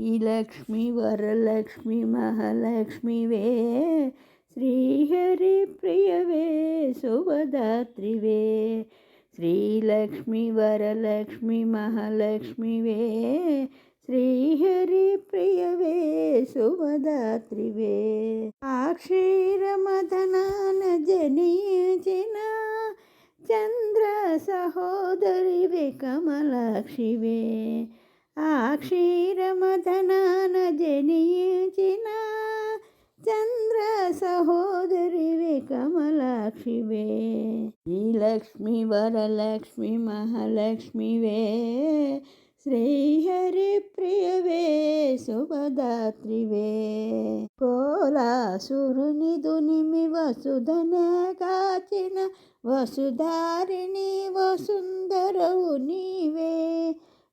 लक्ष्मी वरलक्ष्मी महलक्ष्मीवे श्रीहरिप्रियवे शुभदात्रिवे श्रीलक्ष्मी वरलक्ष्मी महलक्ष्मीवे चंद्र शुभदात्रिवे वे कमलाक्षी वे। ఆ క్షీరమదనాన జనించిన చంద్ర సహోదరివే కమలాక్షివే ఈ లక్ష్మి వరలక్ష్మి మహాలక్ష్మివే. శ్రీహరి ప్రియవే శుభదాత్రివే. కోలాసురుని దునిమి వసుధన కాచిన వసుధారిణి వసుందరవు నీవే.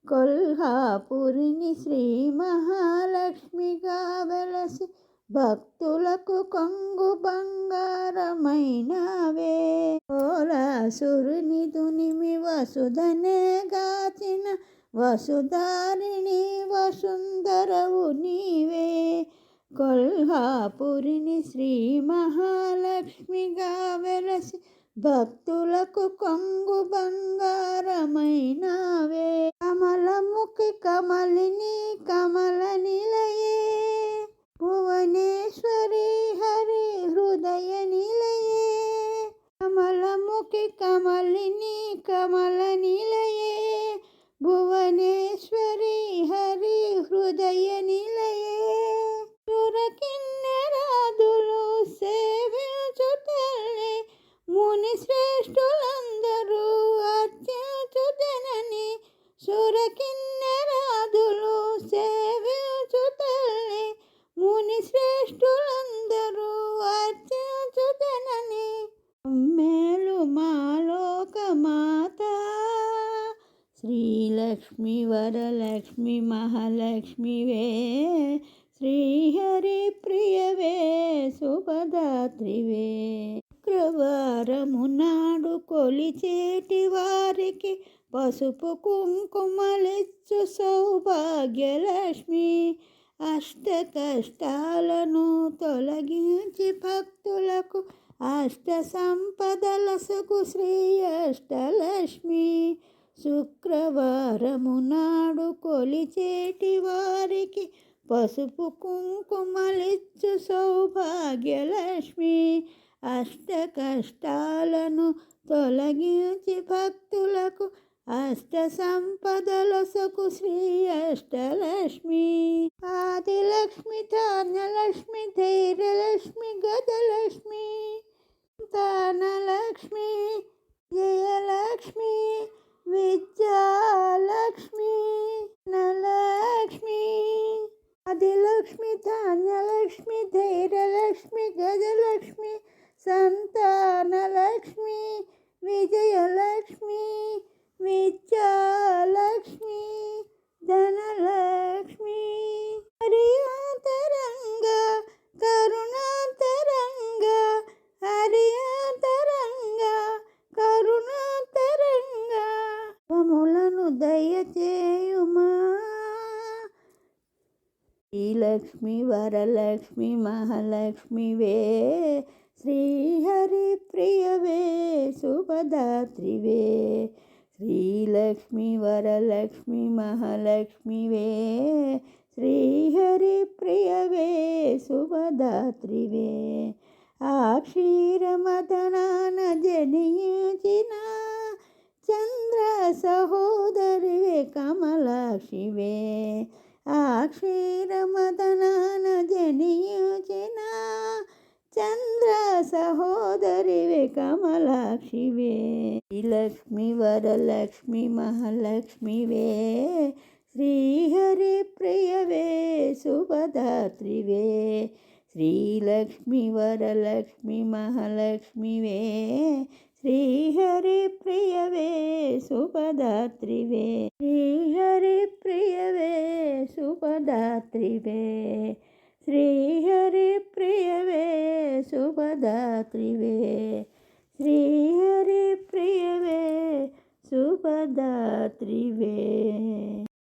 కొల్హాపురిని శ్రీ మహాలక్ష్మిగా వెలసి భక్తులకు కొంగు బంగారమైనవే. కోలాసురుని దునిమి వసుధనే గాచిన వసుధారిణి వసుందరవు నీవే. కొల్హాపురిని శ్రీ మహాలక్ష్మిగా వెలసి భక్తులకు కొంగు బంగారమైనవే. முக்கு கமலினி கமல நிலையே. புவனேஸ்வரி ஹரி ஹிருதய நிலையே. கமலமுகி கமலினி கமல நிலையே. புவனேஸ்வரி శ్రీలక్ష్మి వరలక్ష్మి మహాలక్ష్మివే శ్రీహరి ప్రియవే శుభదాత్రివే శుక్రవారము నాడు కొలిచేటి వారికి పసుపు కుంకుమలిచ్చు సౌభాగ్యలక్ష్మి. అష్ట కష్టాలను తొలగించి భక్తులకు అష్ట సంపదలసుకు శ్రీ అష్టలక్ష్మి శుక్రవారము నాడు కొలిచేటి వారికి పసుపు కుంకుమలిచ్చు సౌభాగ్యలక్ష్మి. అష్ట కష్టాలను తొలగించి భక్తులకు అష్ట సంపదలసకు శ్రీ అష్టలక్ష్మి ఆదిలక్ష్మి ధాన్యలక్ష్మి ధైర్యలక్ష్మి గదలక్ష్మి. ఆదిలక్ష్మి ధాన్యలక్ష్మి ధైర్యలక్ష్మి గజలక్ష్మి సంతానలక్ష్మి విజయలక్ష్మి శ్రీలక్ష్మి వరలక్ష్మి మహాలక్ష్మివే శ్రీహరి ప్రియవే శుభదాత్రివే శ్రీలక్ష్మి వరలక్ష్మి మహాలక్ష్మివే శ్రీహరి ప్రియవే శుభదాత్రివే ఆ క్షీరమదనాన జనించిన చంద్ర సహోదరివే కమలాక్షివే ఆ క్షీరమదనాన జనించిన చంద్ర సహోదరివే కమలాక్షివే లక్ష్మి వరలక్ష్మి మహాలక్ష్మివే శ్రీహరి ప్రియవే శుభదాత్రివే శ్రీలక్ష్మి వరలక్ష్మి మహాలక్ష్మివే శ్రీహరి ప్రియవే శుభదాత్రివే శ్రీహరి शुभदात्रिवे श्रीहरिप्रियवे वे श्रीहरिप्रियवे शुभदात्रिवे